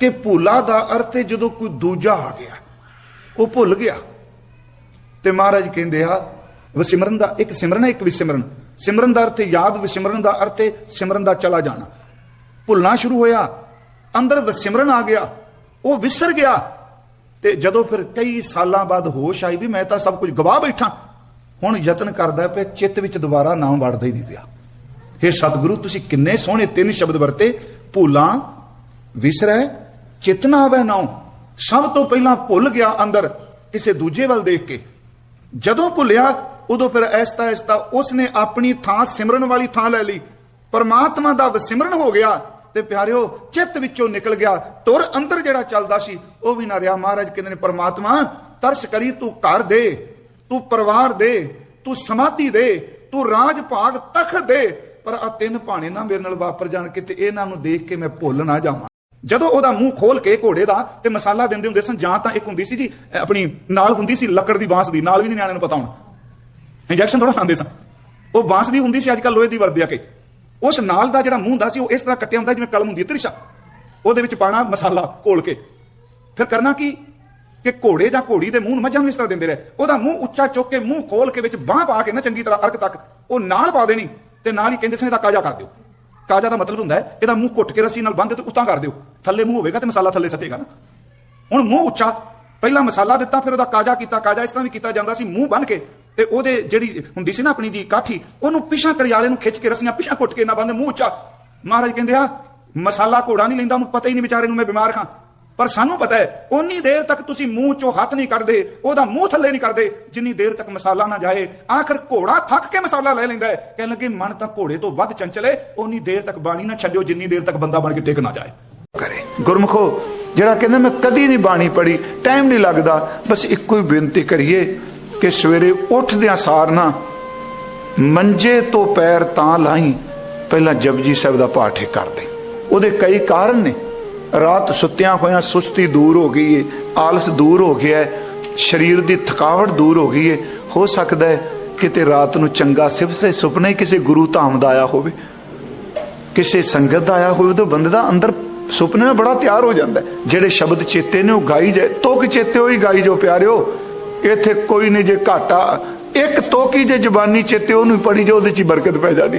ਕਿ ਭੁੱਲਾ ਦਾ ਅਰਥ ਜਦੋਂ ਕੋਈ ਦੂਜਾ ਆ ਗਿਆ, ਉਹ ਭੁੱਲ ਗਿਆ। ਤੇ ਮਹਾਰਾਜ ਕਹਿੰਦੇ ਆ, ਵਿਸਿਮਰਨ ਦਾ, ਇੱਕ ਸਿਮਰਨ ਹੈ, ਇੱਕ ਵਿਸਿਮਰਨ। ਸਿਮਰਨ ਦਾ ਅਰਥ ਯਾਦ, ਵਿਸਿਮਰਨ ਦਾ ਅਰਥ ਸਿਮਰਨ ਦਾ ਚਲਾ ਜਾਣਾ। ਭੁੱਲਣਾ ਸ਼ੁਰੂ ਹੋਇਆ, ਅੰਦਰ ਵਿਸਿਮਰਨ ਆ ਗਿਆ, ਉਹ ਵਿਸਰ ਗਿਆ। ਤੇ ਜਦੋਂ ਫਿਰ ਕਈ ਸਾਲਾਂ ਬਾਅਦ ਹੋਸ਼ ਆਈ ਵੀ ਮੈਂ ਤਾਂ ਸਭ ਕੁਝ ਗਵਾ ਬੈਠਾ। ਹੁਣ ਯਤਨ ਕਰਦਾ ਪਿਆ, ਚਿੱਤ ਵਿੱਚ ਦੁਬਾਰਾ ਨਾਮ ਵੜਦਾ ਹੀ ਨਹੀਂ ਪਿਆ। हे ਸਤਿਗੁਰੂ, ਤੁਸੀਂ ਕਿੰਨੇ ਸੋਹਣੇ ਤਿੰਨ ਸ਼ਬਦ ਵਰਤੇ। ਭੁੱਲਾਂ, ਵਿਸਰੈ ਚਿਤ ਵਹਿ ਆਵੇ ਨਾਉ ਸਭ ਤੋਂ ਪਹਿਲਾਂ ਭੁੱਲ ਗਿਆ ਅੰਦਰ, ਕਿਸੇ ਦੂਜੇ ਵੱਲ ਦੇਖ ਕੇ। ਜਦੋਂ ਭੁੱਲਿਆ, ਉਦੋਂ ਫਿਰ ਐਸਤਾ ਐਸਤਾ ਉਸਨੇ ਆਪਣੀ ਥਾਂ ਸਿਮਰਨ ਵਾਲੀ ਥਾਂ ਲੈ ਲਈ। ਪਰਮਾਤਮਾ ਦਾ ਵਸਿਮਰਨ ਹੋ ਗਿਆ ਤੇ ਪਿਆਰਿਓ, ਚਿੱਤ ਵਿੱਚੋਂ ਨਿਕਲ ਗਿਆ। ਤੁਰ ਅੰਦਰ ਜਿਹੜਾ ਚੱਲਦਾ ਸੀ, ਉਹ ਵੀ ਨਾ ਰਿਹਾ। ਮਹਾਰਾਜ ਕਹਿੰਦੇ ਨੇ, ਪਰਮਾਤਮਾ, ਤਰਸ ਕਰੀ, ਤੂੰ ਘਰ ਦੇ, ਤੂੰ ਪਰਿਵਾਰ ਦੇ, ਤੂੰ ਸਮਾਧੀ ਦੇ, ਤੂੰ ਰਾਜ ਭਾਗ ਤਖਤ ਦੇ। ਪਰ ਆ ਤਿੰਨ ਭਾਣੇ ਨਾ ਮੇਰੇ ਨਾਲ ਵਾਪਰ ਜਾਣ ਕਿਤੇ। ਇਹਨਾਂ ਨੂੰ ਦੇਖ ਕੇ ਮੈਂ ਭੁੱਲ ਨਾ ਜਾਵਾਂ। ਜਦੋਂ ਉਹਦਾ ਮੂੰਹ ਖੋਲ ਕੇ ਘੋੜੇ ਦਾ ਤੇ ਮਸਾਲਾ ਦਿੰਦੇ ਹੁੰਦੇ ਸਨ, ਜਾਂ ਤਾਂ ਇੱਕ ਹੁੰਦੀ ਸੀ ਜੀ ਆਪਣੀ ਨਾਲ ਹੁੰਦੀ ਸੀ ਲੱਕੜ ਦੀ ਬਾਂਸ ਦੀ, ਨਾਲ ਵੀ ਨਹੀਂ ਨਿਆਣਿਆਂ ਨੂੰ ਪਤਾ ਹੋਣਾ। ਇੰਜੈਕਸ਼ਨ ਥੋੜਾ ਖਾਂਦੇ ਸਨ। ਉਹ ਬਾਂਸ ਦੀ ਹੁੰਦੀ ਸੀ ਅੱਜ ਕੱਲ ਲੋਹੇ ਦੀ ਵਰਦੀ ਆ ਕੇ। ਉਸ ਨਾਲ ਦਾ ਜਿਹੜਾ ਮੂੰਹ ਹੁੰਦਾ ਸੀ, ਉਹ ਇਸ ਤਰ੍ਹਾਂ ਕੱਟਿਆ ਹੁੰਦਾ ਜਿਵੇਂ ਕਲਮ ਹੁੰਦੀ ਹੈ, ਤ੍ਰਿਸ਼ਾ। ਉਹਦੇ ਵਿੱਚ ਪਾਣਾ ਮਸਾਲਾ ਘੋਲ ਕੇ। ਫਿਰ ਕਰਨਾ ਕੀ? ਕਿ ਘੋੜੇ ਜਾਂ ਘੋੜੀ ਦੇ ਮੂੰਹ ਨੂੰ ਮੱਝਾਂ ਨੂੰ ਇਸ ਤਰ੍ਹਾਂ ਦਿੰਦੇ ਰਹੇ। ਉਹਦਾ ਮੂੰਹ ਉੱਚਾ ਚੁੱਕ ਕੇ ਮੂੰਹ ਖੋਲ ਕੇ ਵਿੱਚ ਬਾਹ ਪਾ ਕੇ ਨਾ ਚੰਗੀ ਤਰ੍ਹਾਂ ਅਰਕ ਤੱਕ, ਉਹ ਨਾਲ ਪਾ ਦੇਣੀ ਤੇ ਨਾਲ ਹੀ ਕਹਿੰਦੇ ਸੀ ਇਹਦਾ ਕਾਜਾ ਕਰ ਦਿਓ। ਕਾਜਾ ਦਾ ਮਤਲਬ ਹੁੰਦਾ ਹੈ, ਇਹਦਾ ਮੂੰਹ ਘੁੱਟ ਕੇ ਰੱਸੀ ਨਾਲ ਬੰਨ੍ਹ ਤੇ ਉੱਤਾਂ ਕਰ ਦਿਓ। ਥੱਲੇ ਮੂੰਹ ਹੋਵੇਗਾ ਤੇ ਮਸਾਲਾ ਥੱਲੇ ਸਟੇਗਾ ਨਾ। ਹੁਣ ਮੂੰਹ ਉੱਚਾ, ਪਹਿਲਾਂ ਮਸਾਲਾ ਦਿੱਤਾ, ਫਿਰ ਉਹਦਾ ਕਾਜਾ ਕੀਤਾ, ਕਾਜਾ ਇਸ ਤਰ੍ਹਾਂ ਵੀ ਕੀਤਾ ਜਾਂਦਾ ਸੀ, ਮੂੰਹ ਬੰਨ ਕੇ ਤੇ ਉਹਦੇ ਜਿਹੜੀ ਹੁੰਦੀ ਸੀ ਨਾ ਆਪਣੀ ਜੀ ਕਾਠੀ, ਉਹਨੂੰ ਪਿਛਾਂ ਕਰਿਆਲੇ ਨੂੰ ਖਿੱਚ ਕੇ ਰਸੀਆਂ ਪਿਛਾਂ ਘੁੱਟ ਕੇ ਨਾ ਬੰਦੇ ਮੂੰਹ ਉੱਚਾ। ਮਹਾਰਾਜ ਕਹਿੰਦੇ ਆ, ਮਸਾਲਾ ਘੋੜਾ ਨਹੀਂ ਲੈਂਦਾ, ਉਹਨੂੰ ਪਤਾ ਹੀ ਨਹੀਂ ਵਿਚਾਰੇ ਨੂੰ ਮੈਂ ਬਿਮਾਰ ਖਾਂ। ਪਰ ਸਾਨੂੰ ਪਤਾ ਹੈ ਉਨੀ ਦੇਰ ਤੱਕ ਤੁਸੀਂ ਮੂੰਹ ਚੋਂ ਹੱਥ ਨਹੀਂ ਕੱਢਦੇ, ਉਹਦਾ ਮੂੰਹ ਥੱਲੇ ਨਹੀਂ ਕਰਦੇ, ਜਿੰਨੀ ਦੇਰ ਤੱਕ ਮਸਾਲਾ ਨਾ ਜਾਏ, ਆਖਰ ਘੋੜਾ ਥੱਕ ਕੇ ਮਸਾਲਾ ਲੈ ਲੈਂਦਾ ਹੈ। ਕਹਿਣ ਲੱਗੇ, ਮਨ ਤਾਂ ਘੋੜੇ ਤੋਂ ਵੱਧ ਚੰਚਲ ਹੈ ਉਨੀ ਦੇਰ ਤੱਕ ਬਾਣੀ ਨਾ ਛੱਡਿਓ, ਜਿੰਨੀ ਦੇਰ ਤੱਕ ਬੰਦਾ ਬਣ ਕੇ ਟਿਕ ਨਾ ਜਾਏ। ਕਰੇ। ਗੁਰਮਖੋ, ਜਿਹੜਾ ਕਹਿੰਦਾ, ਮੈਂ ਕਦੀ ਨਹੀਂ ਬਾਣੀ ਪੜੀ ਟਾਈਮ ਨਹੀਂ ਲੱਗਦਾ, ਬਸ ਇੱਕੋ ਹੀ ਬੇਨਤੀ ਕਰੀਏ ਕਿ ਸਵੇਰੇ ਉੱਠਦਿਆਂ ਸਾਰ ਨਾ ਮੰਜੇ ਤੋਂ ਪੈਰ ਤਾਂ ਲਾਈ, ਪਹਿਲਾਂ ਜਪਜੀ ਸਾਹਿਬ ਦਾ ਪਾਠ ਕਰ ਲੈ ਉਹਦੇ ਕਈ ਕਾਰਨ ਨੇ। ਰਾਤ ਸੁੱਤਿਆਂ ਹੋਇਆਂ ਸੁਸਤੀ ਦੂਰ ਹੋ ਗਈ ਏ, ਆਲਸ ਦੂਰ ਹੋ ਗਿਆ ਹੈ ਸਰੀਰ ਦੀ ਥਕਾਵਟ ਦੂਰ ਹੋ ਗਈ ਏ। ਹੋ ਸਕਦਾ ਹੈ ਕਿਤੇ ਰਾਤ ਨੂੰ ਚੰਗਾ ਸਿਫਸੇ ਸੁਪਨੇ ਕਿਸੇ ਗੁਰੂ ਧਾਮ ਦਾ ਆਇਆ ਹੋਵੇ। ਕਿਸੇ ਸੰਗਤ ਦਾ ਆਇਆ ਹੋਵੇ ਤਾਂ ਬੰਦੇ ਦਾ ਅੰਦਰ ਸੁਪਨੇ ਨਾਲ ਬੜਾ ਤਿਆਰ ਹੋ ਜਾਂਦਾ ਜਿਹੜੇ ਸ਼ਬਦ ਚੇਤੇ ਨੇ ਉਹ ਗਾਈ ਜਾਏ, ਤੋਕ ਚੇਤੇ ਹੋਈ ਗਾਈ ਜੋ ਪਿਆਰਿਓ, ਇੱਥੇ ਕੋਈ ਨਹੀਂ ਜੇ ਘਾਟਾ, ਇੱਕ ਤੋਕੀ ਜੇ ਜ਼ਬਾਨੀ ਚੇਤੇ ਉਹਨੂੰ ਪੜੀ ਜੋ ਉਹਦੇ ਚ ਹੀ ਬਰਕਤ ਪੈ ਜਾਣੀ।